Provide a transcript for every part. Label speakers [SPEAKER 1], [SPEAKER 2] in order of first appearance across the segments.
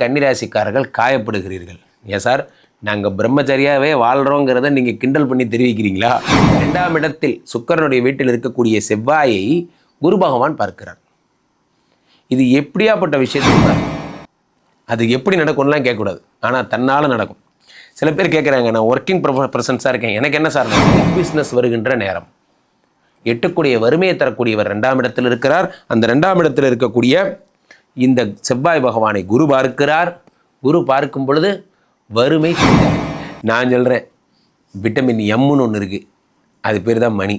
[SPEAKER 1] கன்னிராசிக்காரர்கள் காயப்படுகிறீர்கள். ஏன் சார்? நாங்கள் பிரம்மச்சரியாவே வாழ்கிறோங்கிறத நீங்கள் கிண்டல் பண்ணி தெரிவிக்கிறீங்களா? ரெண்டாம் இடத்தில் சுக்கரனுடைய வீட்டில் இருக்கக்கூடிய செவ்வாயை குரு பகவான் பார்க்கிறார். இது எப்படியாப்பட்ட விஷயத்த அது எப்படி நடக்கும்லாம் கேட்கக்கூடாது. ஆனால் தன்னால் நடக்கும். சில பேர் கேட்குறாங்க நான் ஒர்க்கிங் ப்ரெசன்ஸாக இருக்கேன். எனக்கு என்ன சார் பிஸ்னஸ் வருகின்ற நேரம். எட்டுக்கூடிய வறுமையை தரக்கூடியவர் ரெண்டாம் இடத்தில் இருக்கிறார். அந்த ரெண்டாம் இடத்தில் இருக்கக்கூடிய இந்த செவ்வாய் பகவானை குரு பார்க்கிறார். குரு பார்க்கும் பொழுது வறுமை நான் சொல்கிறேன் விட்டமின் எம்முன்னு ஒன்று இருக்குது அது பேர் தான் மணி.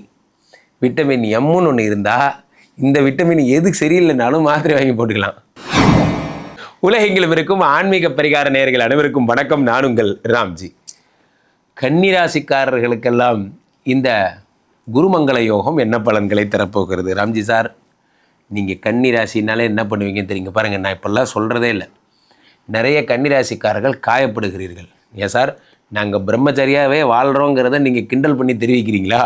[SPEAKER 1] விட்டமின் எம்முன்னு ஒன்று இருந்தால் இந்த விட்டமின் எது சரியில்லைனாலும் மாத்திரை வாங்கி போட்டுக்கலாம். உலகெங்கிலும் இருக்கும் ஆன்மீக பரிகார நேர்கள் அனைவருக்கும் வணக்கம். நான் உங்கள் ராம்ஜி. கன்னிராசிக்காரர்களுக்கெல்லாம் இந்த குருமங்கள யோகம் என்ன பலன்களை தரப்போகிறது? ராம்ஜி சார். நீங்கள் கன்னிராசினாலே என்ன பண்ணுவீங்கன்னு தெரியுங்க. பாருங்கள் நான் இப்போல்லாம் சொல்கிறதே இல்லை. நிறைய கன்னிராசிக்காரர்கள் காயப்படுகிறீர்கள். ஏன் சார்? நாங்கள் பிரம்மச்சரியாவே வாழ்கிறோங்கிறத நீங்கள் கிண்டல் பண்ணி தெரிவிக்கிறீங்களா?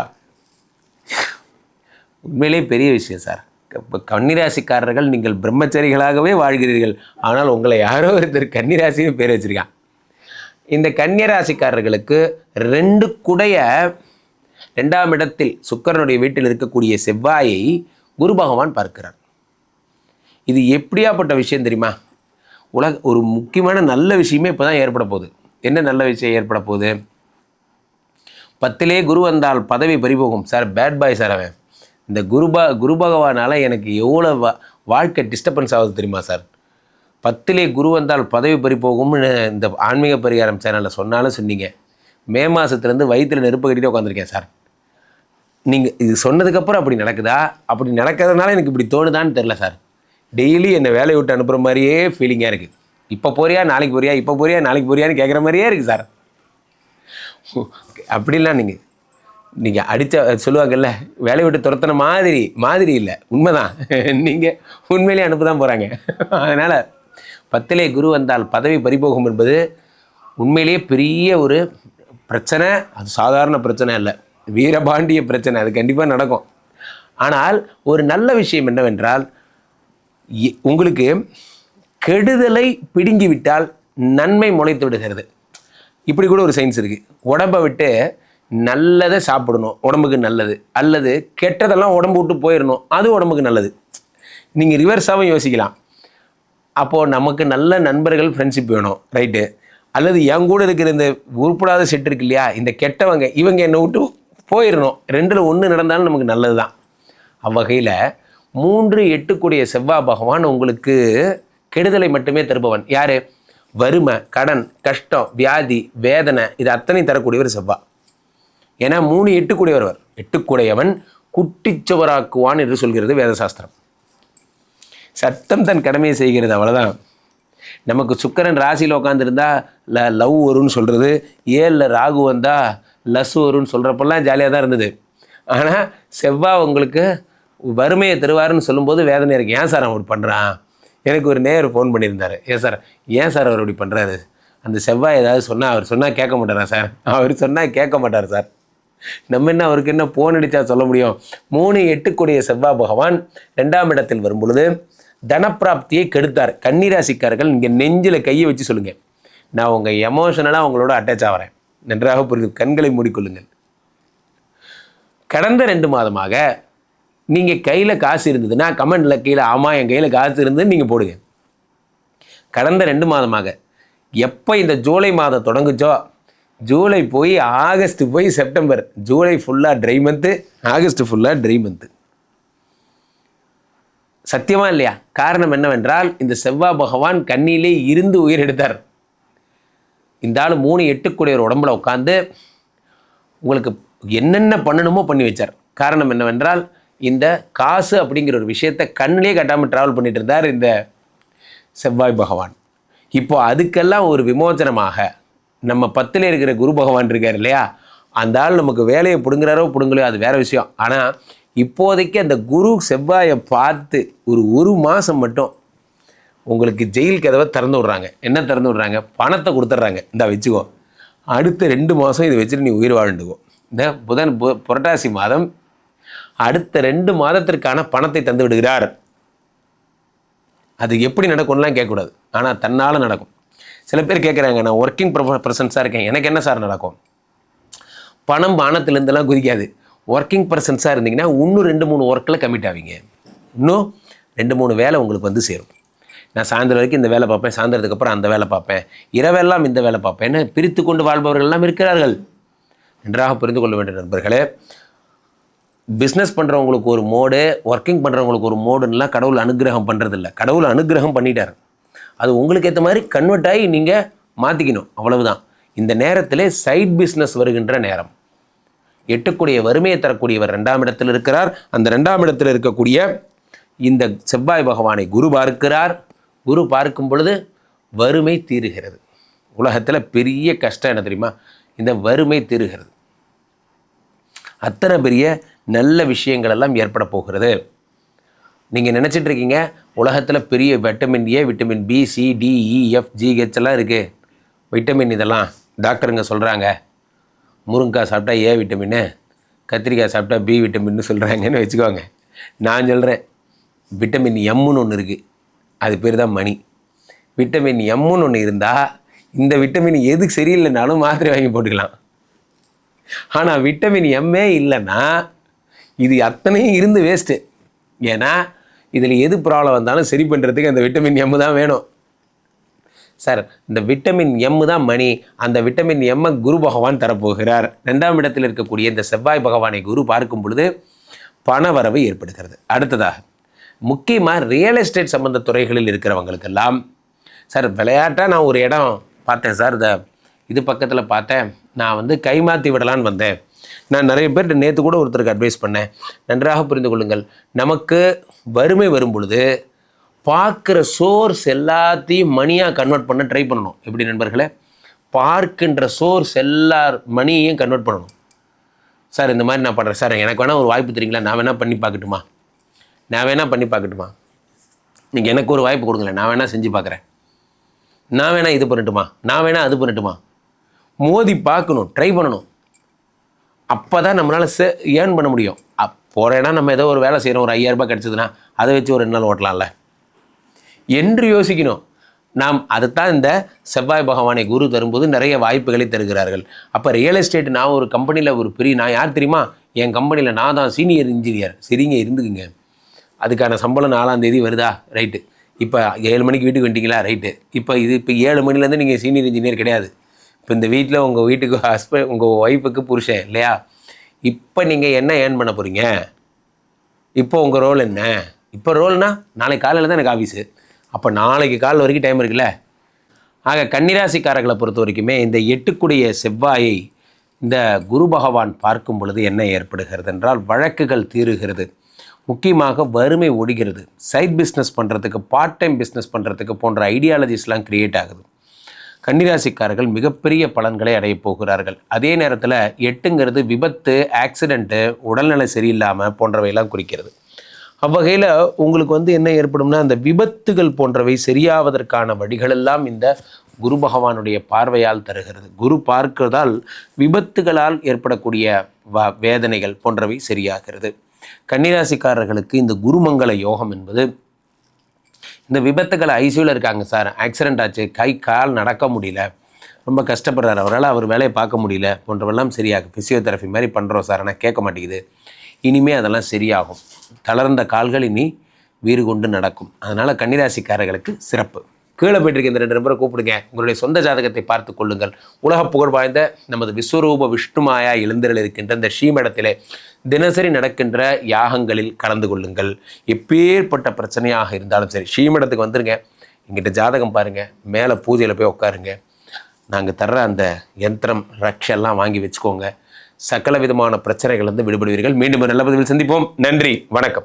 [SPEAKER 1] உண்மையிலே பெரிய விஷயம் சார். இப்போ கன்னிராசிக்காரர்கள் நீங்கள் பிரம்மச்சரிகளாகவே வாழ்கிறீர்கள். ஆனால் உங்களை யாரோ ஒருத்தர் கன்னிராசின்னு பேர் வச்சுருக்கான் இந்த கன்னிராசிக்காரர்களுக்கு ரெண்டு குடைய ரெண்டாம் இடத்தில் சுக்கரனுடைய வீட்டில் இருக்கக்கூடிய செவ்வாயை குரு பகவான் பார்க்கிறார். இது எப்படியாப்பட்ட விஷயம் தெரியுமா? உலக ஒரு முக்கியமான நல்ல விஷயமே இப்போ தான் ஏற்பட போகுது. என்ன நல்ல விஷயம் ஏற்பட போகுது? பத்திலே குரு வந்தால் பதவி பறிபோகும். சார் பேட் பாய் சார் அவன். இந்த குருபா குரு பகவானால் எனக்கு எவ்வளோ வா வாழ்க்கை டிஸ்டர்பன்ஸ் ஆகுது தெரியுமா சார்? பத்திலே குரு வந்தால் பதவி பறிபோகும்னு இந்த ஆன்மீக பரிகாரம் சேனலில் சொன்னாலும் சொன்னீங்க. மே மாதத்துலேருந்து வயிற்றில் நெருப்பு கட்டிட்டு உட்காந்துருக்கேன் சார். நீங்கள் இது சொன்னதுக்கப்புறம் அப்படி நடக்குதா? அப்படி நடக்கிறதுனால எனக்கு இப்படி தோணுதான்னு தெரில சார். டெய்லி என்னை வேலையை விட்டு அனுப்புகிற மாதிரியே ஃபீலிங்காக இருக்குது இப்போ போறியா நாளைக்கு போறியா இப்போ போறியா நாளைக்கு போறியான்னு கேட்குற மாதிரியே இருக்குது சார். அப்படிலாம் நீங்கள் நீங்கள் அடித்த சொல்லுவாங்கல்ல வேலையை விட்டு துரத்தின மாதிரி மாதிரி இல்லை. உண்மைதான். நீங்கள் உண்மையிலேயே அனுப்ப தான் போகிறாங்க அதனால் பத்திலே குரு வந்தால் பதவி பறிபோகும் என்பது உண்மையிலேயே பெரிய ஒரு பிரச்சனை. அது சாதாரண பிரச்சனை இல்லை வீரபாண்டிய பிரச்சனை அது கண்டிப்பாக நடக்கும். ஆனால் ஒரு நல்ல விஷயம் என்னவென்றால் உங்களுக்கு கெடுதலை பிடுங்கி விட்டால் நன்மை முளைத்து விடுகிறது. இப்படி கூட ஒரு சயின்ஸ் இருக்குது உடம்பை விட்டு நல்லதை சாப்பிடணும் உடம்புக்கு நல்லது. அல்லது கெட்டதெல்லாம் உடம்பு விட்டு போயிடணும் அது உடம்புக்கு நல்லது. நீங்கள் ரிவர்ஸாகவும் யோசிக்கலாம். அப்போது நமக்கு நல்ல நண்பர்கள் ஃப்ரெண்ட்ஷிப் வேணும் ரைட்டு அல்லது என் கூட இருக்கிற இந்த உருப்படாத செட் இருக்கு இல்லையா? இந்த கெட்டவங்க இவங்க என்னை விட்டு போயிடணும் ரெண்டில் ஒன்று நடந்தாலும் நமக்கு நல்லது தான் அவ்வகையில் மூன்று எட்டுக்குடைய செவ்வாய் பகவான் உங்களுக்கு கெடுதலை மட்டுமே தருபவன். யார்? வறுமை கடன் கஷ்டம் வியாதி வேதனை இது அத்தனை தரக்கூடியவர் செவ்வாய் ஏன்னா மூணு எட்டுக்குடையவர் எட்டுக்குடையவன் குட்டிச்சுவராக்குவான் என்று சொல்கிறது வேதசாஸ்திரம். சட்டம் தன் கடமையை செய்கிறது அவ்வளோதான் நமக்கு சுக்கரன் ராசியில் உட்காந்துருந்தா ல லவ் வரும்னு சொல்கிறது ஏழில் ராகு வந்தால் லஸ் வரும்னு சொல்கிறப்பெல்லாம் ஜாலியாக தான் இருந்தது. ஆனால் செவ்வாய் உங்களுக்கு வறுமையை தருவாருன்னு சொல்லும்போது வேதனை இருக்கு. ஏன் சார் அவன் பண்ணுறான் எனக்கு ஒரு நேர் ஃபோன் பண்ணியிருந்தார். ஏன் சார் ஏன் சார் அவர் இப்படி பண்ணுறாரு அந்த செவ்வாய் ஏதாவது சொன்னால் அவர் சொன்னால் கேட்க மாட்டாரா சார்? அவர் சொன்னால் கேட்க மாட்டார் சார். நம்ம என்ன அவருக்கு என்ன போன் அடித்தா சொல்ல முடியும்? மூணு எட்டுக்குடிய செவ்வாய் பகவான் ரெண்டாம் இடத்தில் வரும்பொழுது தனப்பிராப்தியை கெடுத்தார். கன்னிராசிக்காரர்கள் இங்கே நெஞ்சில் கையை வச்சு சொல்லுங்கள் நான் உங்கள் எமோஷனலாக உங்களோட அட்டாச் ஆகிறேன் நன்றாக புரிந்து கண்களை மூடிக்கொள்ளுங்கள். கடந்த ரெண்டு மாதமாக நீங்கள் கையில் காசு இருந்ததுன்னா கமெண்டில் கீழே ஆமாம் என் கையில் காசு இருந்ததுன்னு நீங்கள் போடுங்க. கடந்த ரெண்டு மாதமாக எப்போ இந்த ஜூலை மாதம் தொடங்குச்சோ ஜூலை போய் ஆகஸ்ட் போய் செப்டம்பர் ஜூலை ஃபுல்லாக ட்ரை மந்த்து ஆகஸ்ட் ஃபுல்லாக ட்ரை மந்த்து சத்தியமா இல்லையா? காரணம் என்னவென்றால் இந்த செவ்வாய் பகவான் கண்ணிலே இருந்து உயிர் எடுத்தார். இந்த ஆள் மூணு எட்டுக்குடையவர் உடம்புல உட்காந்து உங்களுக்கு என்னென்ன பண்ணணுமோ பண்ணி வச்சார். காரணம் என்னவென்றால் இந்த காசு அப்படிங்கிற ஒரு விஷயத்தை கண்ணிலே கட்டாமல் ட்ராவல் பண்ணிட்டு இருந்தார் இந்த செவ்வாய் பகவான். இப்போ அதுக்கெல்லாம் ஒரு விமோச்சனமாக நம்ம பத்தில் இருக்கிற குரு பகவான் இருக்கார் இல்லையா? அந்த ஆள் நமக்கு வேலையை பிடுங்குறாரோ பிடுங்கலையோ அது வேற விஷயம். ஆனால் இப்போதைக்கு அந்த குரு செவ்வாயை பார்த்து ஒரு ஒரு மாதம் மட்டும் உங்களுக்கு ஜெயில் கதவை திறந்து விட்றாங்க. என்ன திறந்து விட்றாங்க? பணத்தை கொடுத்துட்றாங்க. இந்த வச்சுக்கோ. அடுத்த ரெண்டு மாதம் இதை வச்சுட்டு நீ உயிர் வாழ்ந்துக்கோ. இந்த புதன் பு புரட்டாசி மாதம் அடுத்த ரெண்டு மாதத்திற்கான பணத்தை தந்து விடுகிறார். அது எப்படி நடக்கும்லாம் கேட்கக்கூடாது. ஆனால் தன்னால் நடக்கும். சில பேர் கேட்குறாங்க நான் ஒர்க்கிங் ப்ரெசன்ஸாக இருக்கேன். எனக்கு என்ன சார் நடக்கும்? பணம் பானத்துலேருந்துலாம் குதிக்காது. ஒர்க்கிங் பர்சன்ஸாக இருந்தீங்கன்னா இன்னும் ரெண்டு மூணு ஒர்க்கில் கமிட் ஆவீங்க. இன்னும் ரெண்டு மூணு வேலை உங்களுக்கு வந்து சேரும். நான் சாயந்தரம் வரைக்கும் இந்த வேலை பார்ப்பேன் சாயந்தரத்துக்கு அப்புறம் அந்த வேலை பார்ப்பேன். இரவெல்லாம் இந்த வேலை பார்ப்பேன். பிரித்து கொண்டு வாழ்பவர்கள் எல்லாம் இருக்கிறார்கள். நன்றாக புரிந்து கொள்ள வேண்டிய நண்பர்களே. பிஸ்னஸ் பண்ணுறவங்களுக்கு ஒரு மோடு ஒர்க்கிங் பண்ணுறவங்களுக்கு ஒரு மோடுன்னெலாம் கடவுள் அனுகிரகம் பண்ணுறதில்ல கடவுள் அனுகிரகம் பண்ணிட்டார். அது உங்களுக்கு ஏற்ற மாதிரி கன்வெர்ட் ஆகி நீங்கள் மாற்றிக்கணும் அவ்வளவுதான். இந்த நேரத்தில் சைட் பிஸ்னஸ் வருகின்ற நேரம். எட்டக்கூடிய வறுமையை தரக்கூடியவர் ரெண்டாம் இடத்தில் இருக்கிறார். அந்த ரெண்டாம் இடத்தில் இருக்கக்கூடிய இந்த செவ்வாய் பகவானை குரு பார்க்கிறார். குரு பார்க்கும் பொழுது வறுமை தீருகிறது. உலகத்தில் பெரிய கஷ்டம் என்ன தெரியுமா? இந்த வறுமை தீருகிறது. அத்தனை பெரிய நல்ல விஷயங்கள் எல்லாம் ஏற்பட போகிறது. நீங்கள் நினச்சிட்டு இருக்கீங்க உலகத்தில் பெரிய vitamin A vitamin B C D E F GH எல்லாம் இருக்குது விட்டமின் இதெல்லாம் டாக்டருங்க சொல்கிறாங்க முருங்கக்காய் சாப்பிட்டா ஏ விட்டமின்னு கத்திரிக்காய் சாப்பிட்டா பி விட்டமின்னு சொல்கிறாங்கன்னு வச்சுக்கோங்க. நான் சொல்கிறேன் விட்டமின் எம்முன்னு ஒன்று இருக்குது அது பேர் தான் மணி. விட்டமின் எம்முன்னு ஒன்று இருந்தால் இந்த விட்டமின் எது சரியில்லைனாலும் மாத்திரை வாங்கி போட்டுக்கலாம். ஆனால் விட்டமின் எம்மே இல்லைன்னா இது அத்தனையும் இருந்து வேஸ்ட்டு ஏன்னா இதில் எது ப்ராப்ளம் வந்தாலும் சரி பண்ணுறதுக்கு அந்த விட்டமின் எம்மு தான் வேணும். சார் இந்த விட்டமின் எம்மு தான் மணி. அந்த விட்டமின் எம்மை குரு பகவான் தரப்போகிறார். ரெண்டாம் இடத்தில் இருக்கக்கூடிய இந்த செவ்வாய் பகவானை குரு பார்க்கும் பொழுது பணவரவு ஏற்படுகிறது. அடுத்ததாக முக்கியமாக ரியல் எஸ்டேட் சம்மந்த துறைகளில் இருக்கிறவங்களுக்கெல்லாம் சார் விளையாட்டாக நான் ஒரு இடம் பார்த்தேன் சார். இந்த இது பக்கத்தில் பார்த்தேன். நான் வந்து கைமாற்றி விடலான்னு வந்தேன். நான் நிறைய பேர்கிட்ட நேற்று கூட ஒருத்தருக்கு அட்வைஸ் பண்ணேன். நன்றாக புரிந்து கொள்ளுங்கள். நமக்கு வறுமை வரும் பொழுது பார்க்குற சோர்ஸ் எல்லாத்தையும் மணியாக கன்வெர்ட் பண்ண ட்ரை பண்ணணும். எப்படி நண்பர்களே? பார்க்கின்ற சோர்ஸ் எல்லா மணியையும் கன்வெர்ட் பண்ணணும். சார் இந்த மாதிரி நான் பண்ணுறேன் சார் எனக்கு வேணால் ஒரு வாய்ப்பு தெரியுங்களா நான் வேணால் பண்ணி பார்க்கட்டுமா? நான் வேணால் பண்ணி பார்க்கட்டுமா? நீங்கள் எனக்கு ஒரு வாய்ப்பு கொடுங்களேன். நான் வேணால் செஞ்சு பார்க்குறேன். நான் வேணால் இது பண்ணட்டுமா? நான் வேணால் அது பண்ணட்டுமா? மோதி பார்க்கணும் ட்ரை பண்ணணும். அப்போ தான் நம்மளால் சே ஏர்ன் பண்ண முடியும். அப் போகிறேன்னா நம்ம ஏதோ ஒரு வேலை செய்கிறோம் ஒரு ஐயாயிரரூபா கிடச்சதுன்னா அதை வச்சு ஒரு ரெண்டு நாள் ஓட்டலாம்ல. என்று யோசிக்கணும். நாம் அதுதான் இந்த செவ்வாய் பகவானை குரு தரும்போது நிறைய வாய்ப்புகளை தருகிறார்கள். அப்போ ரியல் எஸ்டேட் நான் ஒரு கம்பெனியில் ஒரு பெரிய நான் யார் தெரியுமா? என் கம்பெனியில் நான் தான் சீனியர் இன்ஜினியர் சரிங்க இருந்துக்குங்க. அதுக்கான சம்பளம் நாலாம் தேதி வருதா? ரைட்டு இப்போ ஏழு மணிக்கு வீட்டுக்கு வந்துட்டீங்களா? ரைட்டு இப்போ இது இப்போ ஏழு மணிலேருந்து நீங்கள் சீனியர் இன்ஜினியர் கிடையாது. இப்போ இந்த வீட்டில் உங்கள் வீட்டுக்கு ஹஸ்பண்ட் உங்கள் ஒய்ஃபுக்கு புருஷன் இல்லையா? இப்போ நீங்கள் என்ன ஏர்ன் பண்ண போகிறீங்க இப்போ உங்கள் ரோல் என்ன? இப்போ ரோல்னா நாளைக்கு காலையில் தான் எனக்கு ஆஃபீஸு அப்போ நாளைக்கு காலையில் வரைக்கும் டைம் இருக்குல்ல? ஆக கன்னிராசிக்காரர்களை பொறுத்த வரைக்குமே இந்த எட்டுக்குடைய செவ்வாயை இந்த குரு பகவான் பார்க்கும் பொழுது என்ன ஏற்படுகிறது என்றால் வழக்குகள் தீருகிறது. முக்கியமாக வறுமை ஒடுகிறது. சைட் பிஸ்னஸ் பண்ணுறதுக்கு பார்ட் டைம் பிஸ்னஸ் பண்ணுறதுக்கு போன்ற ஐடியாலஜிஸ்லாம் க்ரியேட் ஆகுது. கன்னிராசிக்காரர்கள் மிகப்பெரிய பலன்களை அடையப் போகிறார்கள். அதே நேரத்தில் எட்டுங்கிறது விபத்து ஆக்சிடெண்ட்டு உடல்நிலை சரியில்லாமல் போன்றவையெல்லாம் குறிக்கிறது. அவ்வகையில் உங்களுக்கு வந்து என்ன ஏற்படும்னா அந்த விபத்துகள் போன்றவை சரியாவதற்கான வழிகளெல்லாம் இந்த குரு பகவானுடைய பார்வையால் தருகிறது. குரு பார்க்கிறதால் விபத்துகளால் ஏற்படக்கூடிய வ வேதனைகள் போன்றவை சரியாகிறது. கன்னிராசிக்காரர்களுக்கு இந்த குருமங்கல யோகம் என்பது இந்த விபத்துக்களை ஐசியூவில் இருக்காங்க சார். ஆக்சிடென்ட் ஆச்சு. கை கால் நடக்க முடியல. ரொம்ப கஷ்டப்படுறாரு. அவரால் அவர் வேலையை பார்க்க முடியல. போன்றவெல்லாம் சரியாகும் ஃபிசியோதெரபி மாதிரி பண்ணுறோம் சார். ஆனால் கேட்க மாட்டேங்குது. இனிமே அதெல்லாம் சரியாகும். தளர்ந்த கால்கள் இனி வீறு கொண்டு நடக்கும். அதனால் கன்னிராசிக்காரர்களுக்கு சிறப்பு. கீழே போயிட்டு இந்த ரெண்டு நம்பரை கூப்பிடுங்க. உங்களுடைய சொந்த ஜாதகத்தை பார்த்து கொள்ளுங்கள். உலக புகழ் வாய்ந்த நமது விஸ்வரூப விஷ்ணுமாயா எழுந்திரல் இருக்கின்ற இந்த ஸ்ரீமடத்திலே தினசரி நடக்கின்ற யாகங்களில் கலந்து கொள்ளுங்கள். எப்பேற்பட்ட பிரச்சனையாக இருந்தாலும் சரி ஸ்ரீமடத்துக்கு வந்துருங்க. எங்கிட்ட ஜாதகம் பாருங்கள் மேலே பூஜையில் போய் உட்காருங்க நாங்கள் தர்ற அந்த யந்திரம் ரக்ஷெல்லாம் வாங்கி வச்சுக்கோங்க. சகல விதமான பிரச்சனைகள் வந்து விடுபடுவீர்கள். மீண்டும் நல்ல பதிவில் சந்திப்போம். நன்றி. வணக்கம்.